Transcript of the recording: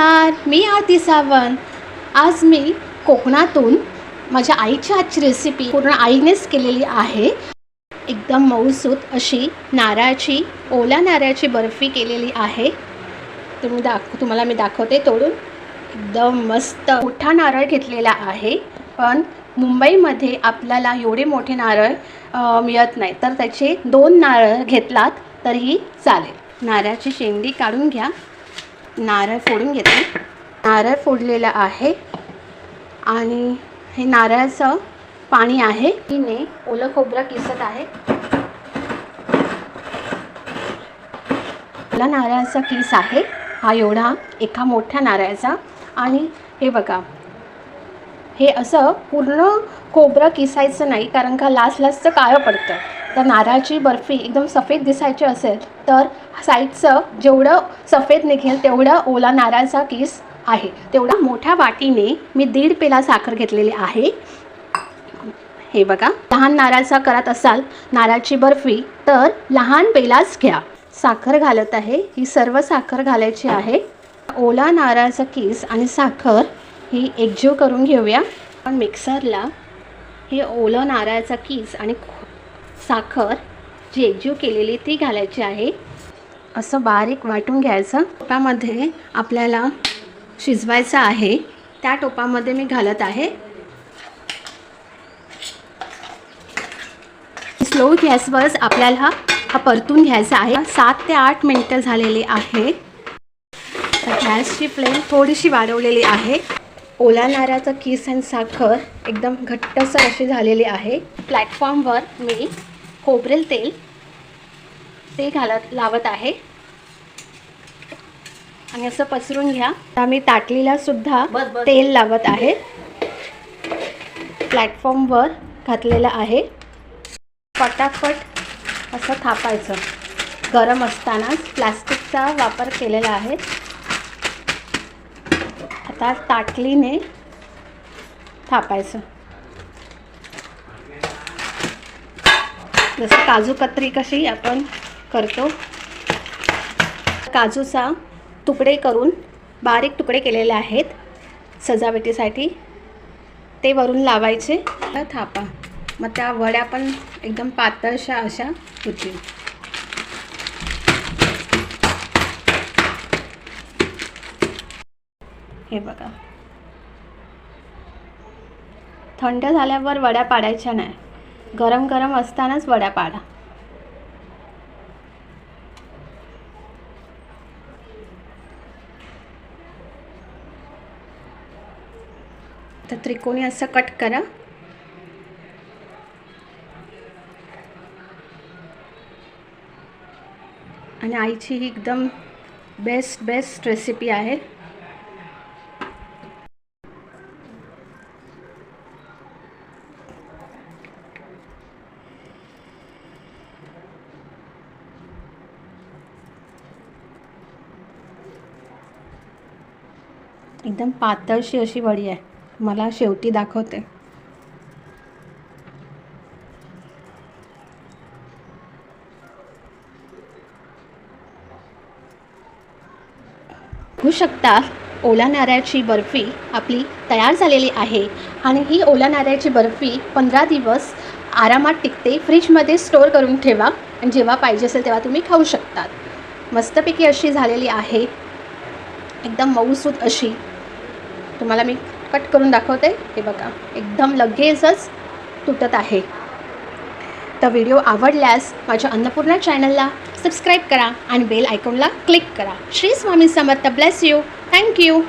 नमस्कार मी आरती सावंत. आज मी कोकणातून माझ्या आईच्या आजची रेसिपी पूर्ण आईनेच केलेली आहे. एकदम मऊसूत अशी नारळाची ओल्या नारळाची बर्फी केलेली आहे. तुम्ही दाख तुम्हाला मी दाखवते तोडून. एकदम मस्त मोठा नारळ घेतलेला आहे. पण मुंबईमध्ये आपल्याला एवढे मोठे नारळ मिळत नाही. तर त्याचे दोन नारळ घेतलात तरीही चालेल. नारळाची शेंडी काढून घ्या. नारळ फोडून घेते. नारळ फोडलेला आहे. आणि हे नारळाचं पाणी आहे. तिने ओलं खोबरं किसत आहे. ओला नारळाचा किस आहे. हा एवढा एका मोठ्या नारळाचा. आणि हे बघा हे असं पूर्ण खोबरं किसायचं नाही कारण का लास्ट लास्टचं काळं पडतं. तर नारळाची बर्फी एकदम सफेद दिसायची असेल तर साईडचं जेवढं सफेद निघेल तेवढं ओला नारळाचा केस आहे. तेवढा मोठ्या वाटीने मी दीड पेला साखर घेतलेली आहे. हे बघा लहान नारळाचा करत असाल नारळाची बर्फी तर लहान पेलाच घ्या. साखर घालत आहे ही सर्व साखर घालायची आहे. ओला नारळाचा केस आणि साखर ही एकजीव करून घेऊया. पण मिक्सरला हे ओलं नारळाचा कीस आणि साखर जी एकजीव केलेली ती घालायची आहे. असं बारीक वाटून घ्यायचं. टोपामध्ये आपल्याला शिजवायचं आहे. त्या टोपामध्ये मी घालत आहे. स्लो गॅसवर आपल्याला हा परतून घ्यायचा आहे. सात ते आठ मिनटं झालेली आहे. तर गॅसची फ्लेम थोडीशी वाढवलेली आहे. ओला नारळाचं किस आणि साखर एकदम घट्टसर अशी झालेली आहे. प्लॅटफॉर्मवर मी खोबरेल तेल ते घालत लावत आहे. आणि असं पसरून घ्या. आता मी ताटलीला सुद्धा तेल लावत आहे. प्लॅटफॉर्मवर घातलेलं आहे. फटाफट असं थापायचं. गरम असतानाच प्लास्टिकचा वापर केलेला आहे. आता ताटलीने थापायचं. जसं काजू कतरी कशी आपण करतो काजूचा तुकडे करून बारीक तुकडे केलेले आहेत सजावटीसाठी. ते वरून लावायचे. तर थापा. मग त्या वड्या पण एकदम पातळशा अशा होतील. हे बघा. थंड झाल्यावर वड्या पाडायच्या नाही. गरम गरम असतानाच वड्या पाडा. तर त्रिकोणी असं कट करा. आणि आईची ही एकदम बेस्ट बेस्ट रेसिपी आहे. एकदम पातळशी अशी वडी आहे. मला शेवटी दाखवते. बघू शकता ओला नारळाची बर्फी आपली तयार झालेली आहे आणि ही ओला नारळाची बर्फी पंधरा दिवस आरामात टिकते. फ्रीजमध्ये स्टोअर करून ठेवा आणि जेव्हा पाहिजे असेल तेव्हा तुम्ही खाऊ शकतात. मस्तपैकी अशी झालेली आहे. एकदम मऊसूत अशी. तुम्हाला मी कट करून दाखवते. हे बघा एकदम लगेचच तुटत आहे. तर व्हिडिओ आवडल्यास माझ्या अन्नपूर्णा चॅनलला सबस्क्राईब करा आणि बेल आयकॉनला क्लिक करा. Shri Swami Samarth bless you. Thank you